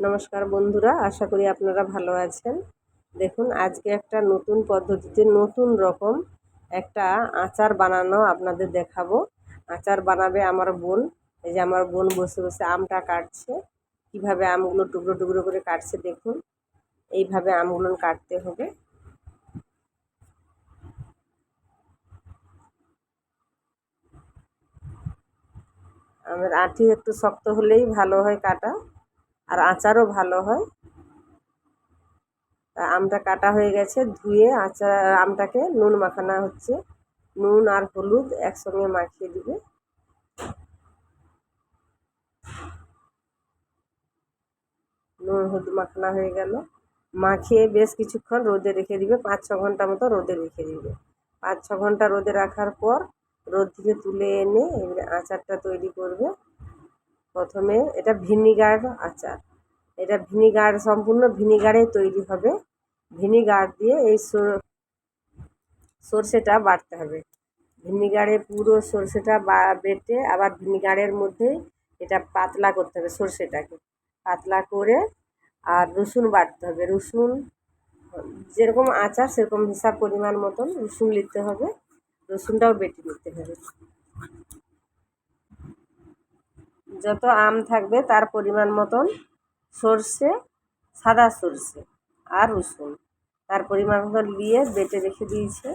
নমস্কার বন্ধুরা, আশা করি আপনারা ভালো আছেন। দেখুন, আজকে একটা নতুন পদ্ধতিতে নতুন রকম একটা আচার বানানো আপনাদের দেখাবো। আচার বানাবে আমার বোন। এই যে আমার বোন বসে বসে আমটা কাটছে। কীভাবে আমগুলো টুকরো টুকরো করে কাটছে দেখুন। এইভাবে আমগুলো কাটতে হবে। আমের আঁটি একটু শক্ত হলেই ভালো হয় কাটা। আর আচারও ভালো হয়। আমটা কাটা হয়ে গেছে, ধুয়ে আচার, আমটাকে নুন মাখানো হচ্ছে। নুন আর হলুদ একসঙ্গে মাখিয়ে দিবে। নুন, হলুদ মাখানো হয়ে গেল। মাখিয়ে বেশ কিছুক্ষণ রোদে রেখে দিবে। পাঁচ ছ ঘণ্টা মতো রোদে রেখে দিবে। পাঁচ ছ ঘণ্টা রোদে রাখার পর রোদ থেকে তুলে এনে এবারে আচারটা তৈরি করবে। প্রথমে এটা ভিনিগার আচার। এটা ভিনিগার সম্পূর্ণ ভিনিগারে তৈরি হবে। ভিনিগার দিয়ে এই সর্ষেটা বাটতে হবে। ভিনিগারে পুরো সর্ষেটা বেটে আবার ভিনিগারের মধ্যে এটা পাতলা করতে হবে সর্ষেটাকে। পাতলা করে আর রসুন বাটতে হবে। রসুন, যেরকম আচার সেরকম হিসাব পরিমাণ মতন রসুন নিতে হবে। রসুনটাও বেটে নিতে হবে। যত আম থাকবে তার পরিমাণ মতন সর্ষে, সাদা সর্ষে আর রসুন। তার পরিমাণ মতন দিয়ে বেটে রেখে দিয়েছে।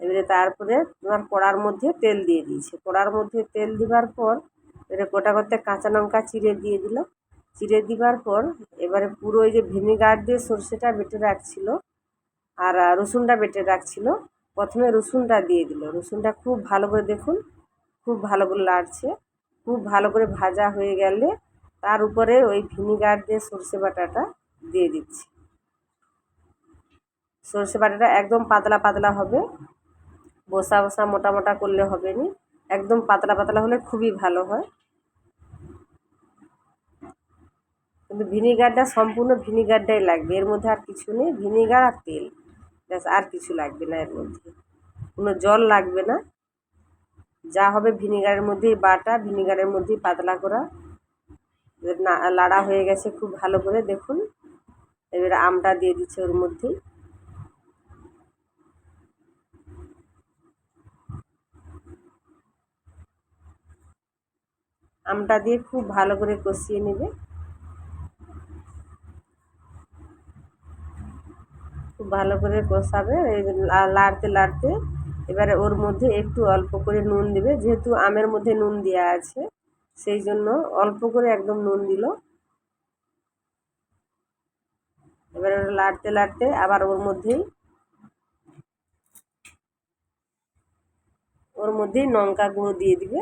এবারে তারপরে তোমার কড়ার মধ্যে তেল দিয়ে দিয়েছে। কড়ার মধ্যে তেল দেবার পর এবারে গোটা করতে কাঁচা লঙ্কা চিড়ে দিয়ে দিল। চিড়ে দিবার পর এবারে পুরো ওই যে ভিনিগার দিয়ে সর্ষেটা বেটে রাখছিল আর রসুনটা বেটে রাখছিল। প্রথমে রসুনটা দিয়ে দিল। রসুনটা খুব ভালো করে দেখুন, খুব ভালো করে লাড়ছে। খুব ভালো করে ভাজা হয়ে গেলে তার উপরে ওই ভিনিগার দিয়ে সর্ষে বাটাটা দিয়ে দিচ্ছি। সর্ষে বাটাটা একদম পাতলা পাতলা হবে। বসা বসা মোটা মোটা করলে হবে নি। একদম পাতলা পাতলা হলে খুবই ভালো হয়। কিন্তু ভিনিগারটা সম্পূর্ণ ভিনিগারটাই লাগবে। এর মধ্যে আর কিছু নেই। ভিনিগার আর তেল। ব্যাস, আর কিছু লাগবে না এর মধ্যে। কোনো জল লাগবে না। যা হবে ভিনিগারের মধ্যেই বাটা, ভিনিগারের মধ্যেই পাতলা করা। লাড়া হয়ে গেছে খুব ভালো করে, দেখুন। এবার আমটা দিয়ে দিচ্ছে ওর মধ্যেই। আমটা দিয়ে খুব ভালো করে কষিয়ে নেবে। খুব ভালো করে কষাবে লাড়তে লাড়তে। এবারে ওর মধ্যে একটু অল্প করে নুন দেবে যেহেতু আমের মধ্যে নুন দেওয়া আছে সেই জন্য অল্প করে একদম নুন দিল। এবারে লাড়তে লাড়তে আবার ওর মধ্যেই ওর মধ্যেই লঙ্কা গুঁড়ো দিয়ে দিবে।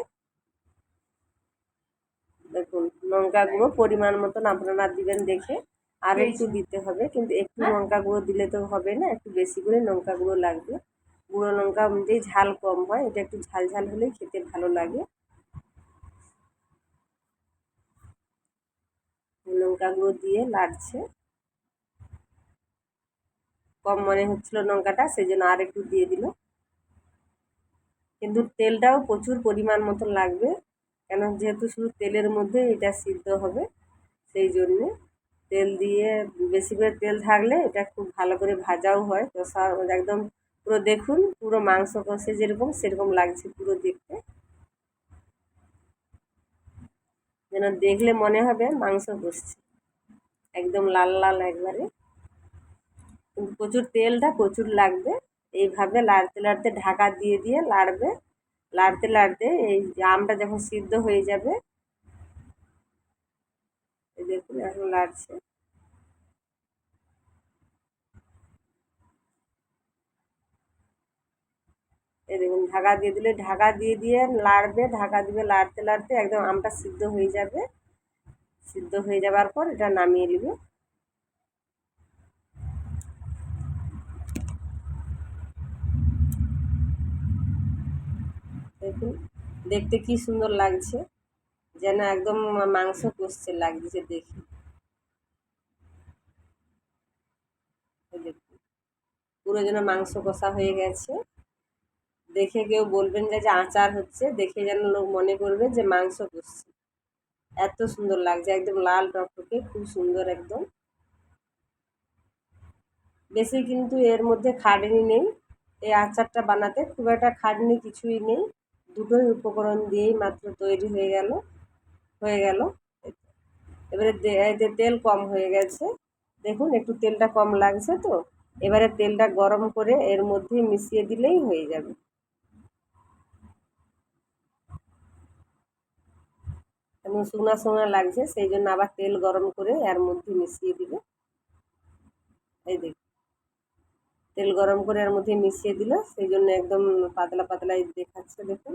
দেখুন লঙ্কা গুঁড়ো পরিমাণ মতন আপনারা দিবেন দেখে আর একটু দিতে হবে কিন্তু একটু লঙ্কা গুঁড়ো দিলে তো হবে না একটু বেশি করে লঙ্কা গুঁড়ো লাগবে। গুঁড়ো লঙ্কা এমনিতেই ঝাল কম হয়, এটা একটু ঝাল ঝাল হলেই খেতে ভালো লাগে। লঙ্কা গুঁড়ো দিয়ে লাড়ছে। কম মনে হচ্ছিল লঙ্কাটা সেই জন্য আর একটু দিয়ে দিল। কিন্তু তেলটাও প্রচুর পরিমাণ মতো লাগবে, কেন যেহেতু শুধু তেলের মধ্যে এটা সিদ্ধ হবে, সেই জন্যে তেল দিয়ে, বেশি করে তেল থাকলে এটা খুব ভালো করে ভাজাও হয় কষা একদম পুরো দেখুন, পুরো মাংস কষে যেরকম, সেরকম লাগছে পুরো দেখতে। যেন দেখলে মনে হবে মাংস কষছে। একদম লাল লাল একবারে। কিন্তু প্রচুর তেলটা প্রচুর লাগবে। এইভাবে লাড়তে লাড়তে ঢাকা দিয়ে দিয়ে লাড়বে। লাড়তে লাড়তে এই আমটা যখন সিদ্ধ হয়ে যাবে দেখুন, এখন লাড়ছে। এই দেখুন, ঢাকা দিয়ে দিলে, ঢাকা দিয়ে দিয়ে লাড়বে, ঢাকা দিবে লাড়তে লাড়তে একদম আমটা সিদ্ধ হয়ে যাবে। সিদ্ধ হয়ে যাবার পর এটা নামিয়ে নেবে। দেখুন, দেখতে কি সুন্দর লাগছে, যেন একদম মাংস কষছে লাগছে দেখি। পুরো যেন মাংস কষা হয়ে গেছে। দেখে কেউ বলবেন যে আচার হচ্ছে, দেখে যেন লোক মনে করবে যে মাংস কষছে এত সুন্দর লাগছে, একদম লাল টকটকে, খুব সুন্দর একদম। বেশি কিন্তু এর মধ্যে খাটনি নেই। এই আচারটা বানাতে খুব একটা খাটনি কিছুই নেই। দুটোই উপকরণ দিয়েই মাত্র তৈরি হয়ে গেল হয়ে গেল। এবারে এতে তেল কম হয়ে গেছে। দেখুন, একটু তেলটা কম লাগছে তো। এবারে তেলটা গরম করে এর মধ্যে মিশিয়ে দিলেই হয়ে যাবে। এবং শুকনা শুকনা লাগছে, সেই জন্য আবার তেল গরম করে এর মধ্যে মিশিয়ে দিলে এই দেখ তেল গরম করে এর মধ্যে মিশিয়ে দিল, সেই জন্য একদম পাতলা পাতলা দেখাচ্ছে, দেখুন।